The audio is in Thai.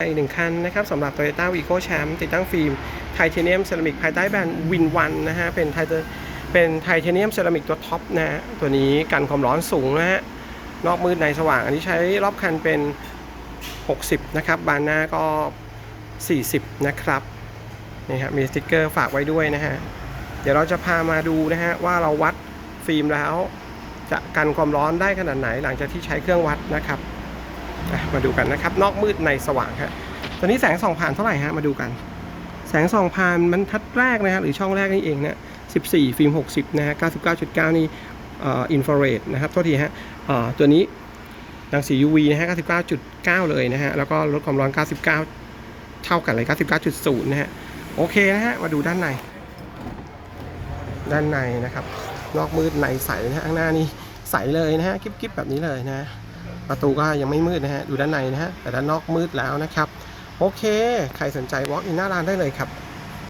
อีกหนึ่งคันนะครับสำหรับ Toyota Vigo Champ ติดตั้งฟิล์มไทเทเนียมเซรามิกภายใต้แบรนด์วินวันนะฮะเป็นไทเทเป็นไทเทเนียมเซรามิกตัวท็อปนะฮะตัวนี้กันความร้อนสูงนะฮะนอกมืดในสว่าง อันนี้ใช้รอบคันเป็น 60 นะครับ บานหน้าก็ 40 นะครับนี่ฮะมีสติกเกอร์ฝากไว้ด้วยนะฮะเดี๋ยวเราจะพามาดูนะฮะว่าเราวัดฟิล์มแล้ว จะกันความร้อนได้ขนาดไหนหลังจากที่ใช้เครื่องวัดนะครับ มาดูกันนะครับ นอกมืดในสว่างฮะตอนนี้แสงส่องผ่านเท่าไหร่ฮะมาดูกัน แสงส่องผ่านบรรทัดแรกนะฮะหรือช่องแรกนี่เองเนี่ย14 ฟิล์ม 60 นะฮะ 99.9 นี่อินฟราเรดนะครับโทษทีฮะตัวนี้รังสี UV นะฮะ 99.9 เลยนะฮะ แล้วก็ลดความร้อน 99 เท่ากันเลย 99.0 นะฮะ โอเคนะฮะ มาดูด้านใน ด้านในนะครับ นอกมืดในใสนะฮะ ข้างหน้านี่ใสเลยนะฮะ กิ๊บๆ แบบนี้เลยนะ ประตูก็ยังไม่มืดนะฮะ ดูด้านในนะฮะ แต่ด้านนอกมืดแล้วนะครับ โอเค ใครสนใจ walk in หน้าร้านได้เลยครับ